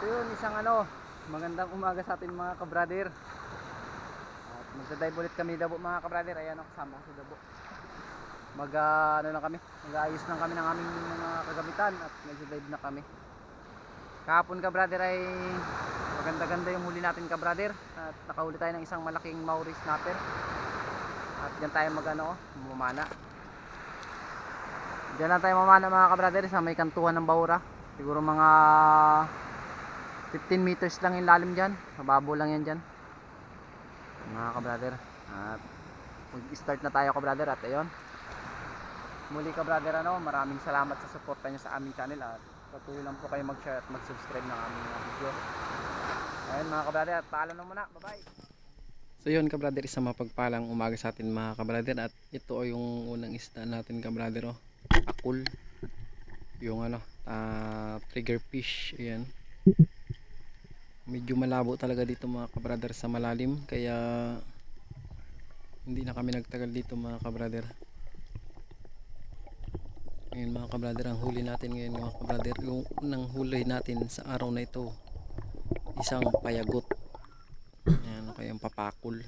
So yun, isang ano, magandang umaga sa atin mga kabrader. At magdadive ulit kami Dabo mga kabrader. Ayan o, kasama ko si Dabo. Mag ah, ano lang kami, mag-aayos lang kami ng aming mga kagamitan at nagdidive na kami. Kahapon kabrader ay maganda-ganda yung huli natin kabrader. At nakahuli tayo ng isang malaking Maori snapper. At dyan tayo mag ano, mumana. Diyan lang tayo mamana mga kabrader sa may kantuhan ng Baura. Siguro mga 15 meters lang yung lalim dyan. Mababo lang yan dyan. Mga kabrader. At mag-start na tayo kabrader at ayun. Muli kabrader ano, maraming salamat sa suporta nyo sa aming channel at patuloy lang po kayo mag-share at mag-subscribe ng aming mga video. Ayun mga kabrader at paalam na muna. Bye-bye! So yun kabrader, isang mapagpalang umaga sa atin mga kabrader at ito o yung unang isda natin kabrader o. Akul. Yung ano, ah, trigger fish. Ayan. Medyo malabo talaga dito mga kabrader sa malalim kaya hindi na kami nagtagal dito mga kabrader. Ngayon mga kabrader, ang huli natin ngayon mga kabrader, yung unang huli natin sa araw na ito, isang payagot. Ayan, o kayang papakul.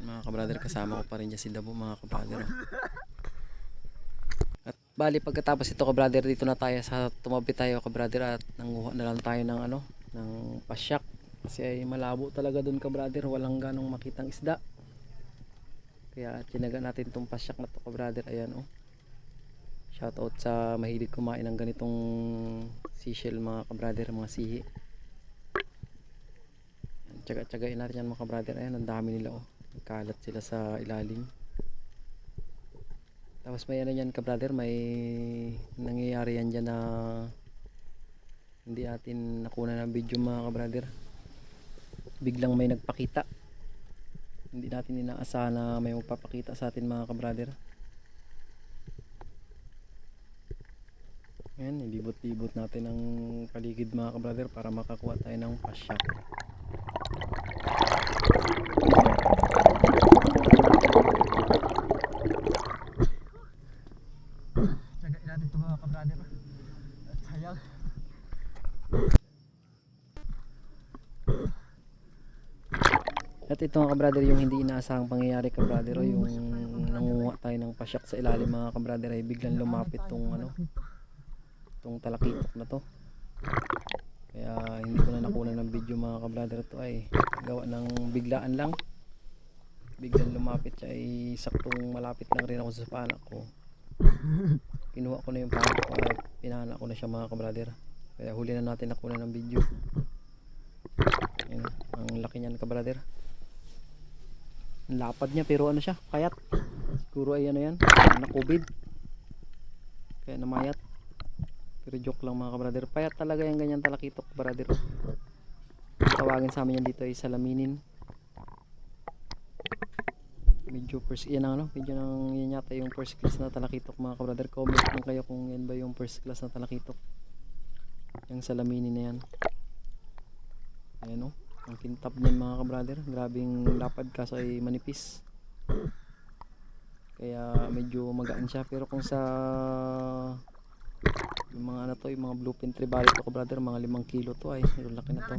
Mga kabrader, kasama ko pa rin dyan si Dabo mga kabrader. Bali pagkatapos ito kabrader, dito na tayo sa tumabi tayo kabrader at nanguha na lang tayo ng ano, ng pasyak. Kasi ay malabo talaga dun kabrader, walang ganong makitang isda. Kaya tinaga natin tong pasyak na to kabrader, ayan oh. Shoutout sa mahilig kumain ng ganitong seashell mga kabrader, mga sihi. Tsaga-tsagain natin yan mga kabrader. Ayan, ang dami nila oh. Kalat sila sa ilalim. Tapos may ano yan kabrader, may nangyayari yan dyan na hindi atin nakuna ng video mga kabrader. Biglang may nagpakita. Hindi natin inaasahan na may magpapakita sa atin mga kabrader. Ayan, ilibot-libot natin ang paligid mga kabrader para makakuha tayo ng pasyak. Tsagain natin ito mga kabrader. At sayang. At ito mga kabrader yung hindi inaasahang pangyayari kabrader o yung nangunguha tayo ng pasyak sa ilalim mga kabrader ay biglang lumapit tong ano tong talakitok na to. Kaya hindi ko na nakuha ng video mga kabrader to ay gawa ng biglaan lang. Biglang lumapit siya ay saktong malapit lang rin ako sa panak ko. Kinuha ko na yung panak ko at pinana ko na siya mga kabrader kaya huli na natin nakuha ng video. Ayun, ang laki niyan kabrader lapad niya pero ano siya kayat siguro ay ano yan nakubid kaya namayat. Pero joke lang mga kabrader payat talaga yung ganyan talakitok Ang tawagin sa amin yan dito ay salaminin. Medyo first yan ang ano medyo nang yan yata yung first class na talakitok mga kabrader comment lang kayo kung yan ba yung first class na talakitok. Yung salaminin na yan. Ayan o ang kintab niyan mga kabrader grabing lapad kaso ay manipis. Kaya medyo magaan siya. Pero kung sa yung mga ano to yung mga bluefin tribal to kabrader mga limang kilo to ay pero laki na to.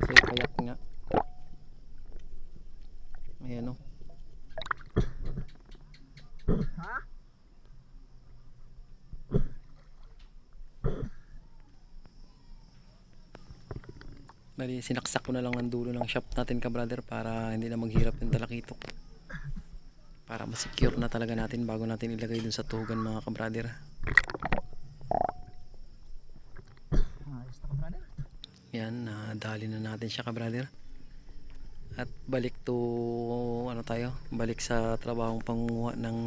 Kasi payat nga. Ayan o Ha? Bali, sinaksak ko na lang ng dulo ng shop natin ka brother para hindi na maghirap yung talakitok. Para ma-secure na talaga natin bago natin ilagay dun sa tugan mga ka brother. Yan, nadali na natin siya ka brother. At balik to ano tayo? Balik sa trabahong pangunguha ng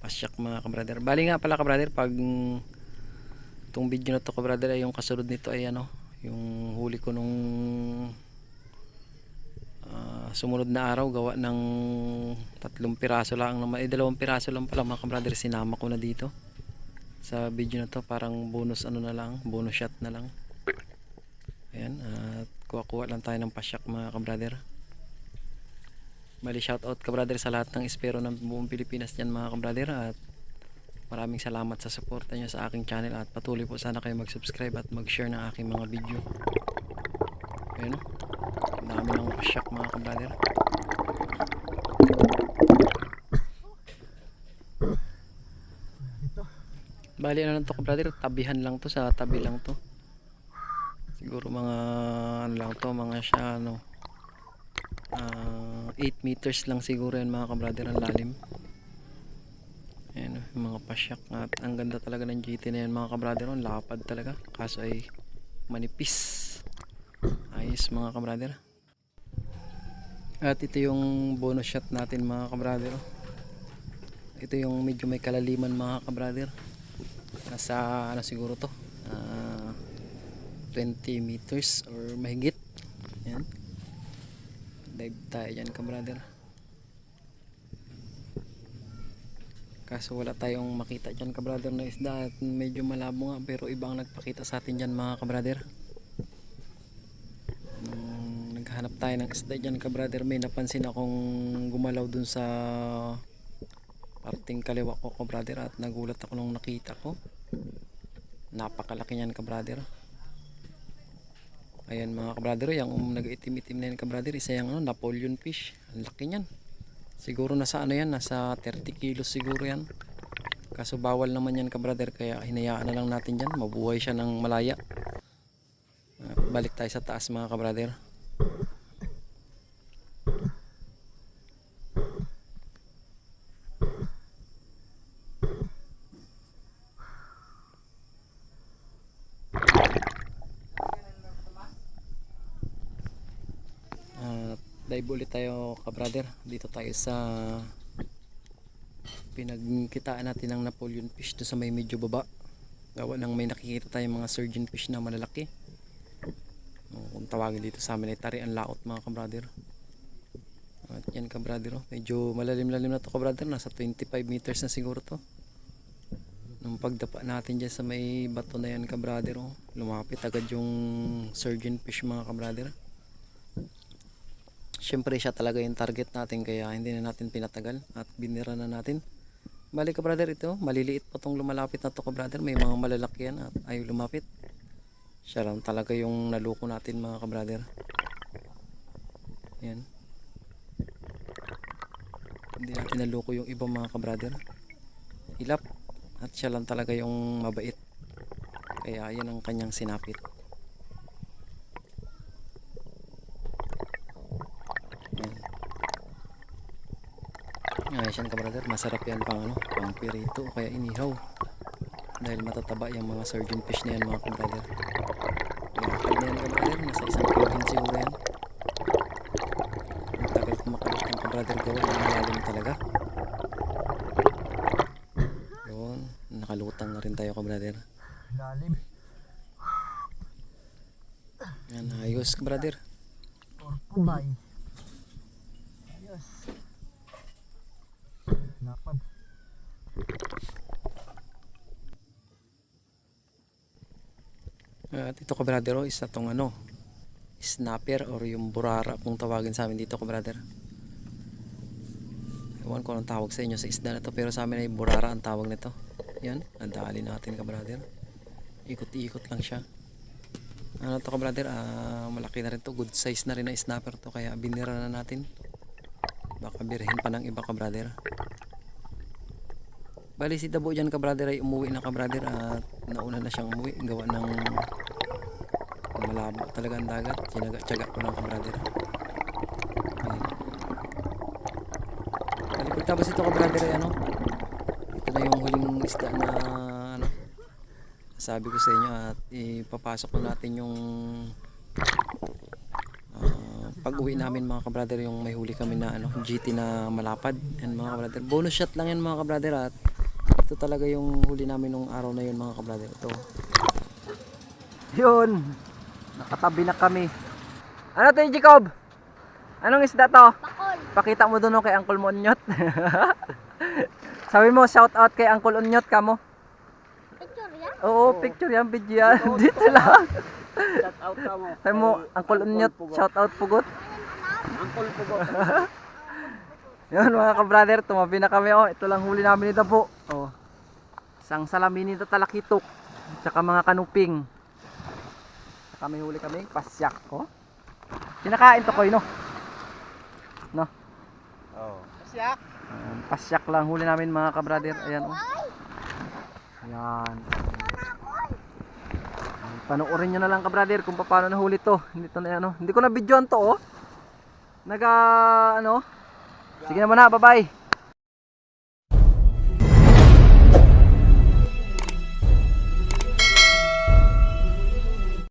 pasyak mga ka brother. Bali nga pala ka brother pag itong video na to ka brother ay yung kasunod nito ay ano, yung huli ko nung ah, sumunod na araw gawa ng tatlong piraso lang naman eh dalawang piraso lang pala mga brother sinama ko na dito. Sa video na to parang bonus ano na lang bonus shot na lang. Ayan at kuha-kuha lang tayo ng pasyak mga kabrader bali shoutout kabrader sa lahat ng espero ng buong Pilipinas dyan mga kabrader at Maraming salamat sa suporta nyo sa aking channel at patuloy po sana kayo mag-subscribe at mag-share ng aking mga video. Ayun o. Ang dami ng pasyak mga kabrader. Ito. Bali ano lang to kabrader, tabihan lang to sa tabi lang to. Siguro mga ano lang to, mga siya ano 8 meters lang siguro yan mga kabrader ang lalim. Oh, yung mga pasyak at ang ganda talaga ng GT na yan mga kabrader, ang lapad talaga. Kaso ay manipis. Ayos mga kabrader. At ito yung bonus shot natin mga kabrader. oh. Ito yung medyo may kalaliman mga kabrader nasa ano siguro to ah, 20 meters or mahigit yan dive tayo dyan ka brother kaso wala tayong makita dyan ka brother na isda at medyo malabo nga pero ibang nagpakita sa atin dyan mga ka brother Nung naghanap tayo ng isda dyan ka brother may napansin akong gumalaw dun sa parting kaliwa ko ko brother at nagulat ako nung nakita ko. Napakalaki niyan ka brother ayan mga ka brother yung um, nag-itim-itim na yan ka brother isa yung ano, Napoleon fish. Ang laki niyan siguro nasa ano yan nasa 30 kilos siguro yan. Kaso bawal naman yan ka brother kaya hinayaan na lang natin dyan. Mabuhay siya ng malaya. Ah, balik tayo sa taas mga ka brother At dive ulit tayo ka brother. Dito tayo sa pinagkitaan natin ng Napoleon fish doon sa may medyo baba. Gawa ng may nakikita tayong mga surgeon fish na malalaki. O, kung tawagin dito sa amin ay tarian laot mga ka brother at yan ka brother oh. medyo malalim-lalim na to ka brother nasa 25 meters na siguro to. Nung pagdapa natin dyan sa may bato na yan ka brother oh, lumapit agad yung surgeon fish mga ka Siyempre siya talaga yung target natin kaya hindi na natin pinatagal at binira na natin. Bali ka brother ito, maliliit pa tong lumalapit na to ka brother. May mga malalaki yan at ayaw lumapit. Siya lang talaga yung naluko natin mga ka brother. Yan. Hindi natin naluko yung ibang mga ka brother. Ilap at siya lang talaga yung mabait. Kaya yan ang kanyang sinapit. Ayos yan ka brother, masarap yan pang ano, pang pirito o kaya inihaw. Dahil matataba yung mga surgeon fish na yan mga ka brother. Lakad na yan ka brother, nasa isang kilo din siguro yan. Ang tagal kumakalit ng ka brother gawa, ng malalim talaga. Yun, nakalutang na rin tayo ka brother. Lalim. Yan, ayos ka brother. Or Ayos. Lapad. At ito ka brother, oh, isa tong ano, snapper or yung burara kung tawagin sa amin dito ka brother. Ewan ko anong tawag sa inyo sa isda na to pero sa amin ay burara ang tawag nito. Yan, nadali natin ka brother. Ikot-ikot lang siya. Ano to ka brother, ah, malaki na rin to, good size na rin na snapper to kaya binira na natin. Baka birhin pa ng iba ka brother. Bali si Dabo dyan ka brother ay umuwi na ka brother at nauna na siyang umuwi. Gawa ng malabo talaga ang dagat. Tinaga-tsaga ko lang ka brother. Ayan. Bali pagtapos ito ka brother ay ano? Ito na yung huling isda na ano sabi ko sa inyo at ipapasok ko natin yung ah, pag uwi namin mga kabrader yung may huli kami na ano GT na malapad. Yan mga kabrader bonus shot lang yan mga kabrader at ito talaga yung huli namin nung araw na yun mga kabrader ito Yun. Nakatabi na kami. Ano to yung Jacob? Anong isda to? Bakol. Pakita mo doon kay Uncle Monyot. Sabi mo, shout out kay Uncle Onyot ka mo. Picture yan? Oo, picture yan, video yan. Dito lang. Shout out ka mo. Sabi mo, Uncle Onyot, shout out pugot. Uncle Pugot. Yun mga ka-brother, tumabi na kami. Oh, ito lang huli namin ni Dabo. Oh. Isang salamini na talakitok. Tsaka mga kanuping. Tsaka may huli kami, pasyak ko. Kinakain to koy no. No. Oo. Pasyak. pasyak lang huli namin mga kabrader. Ayan oh. Ayan. Panoorin nyo na lang kabrader kung paano nahuli to. Hindi to na ano. Hindi ko na videoan to oh. Naga ano. Sige na muna, bye bye.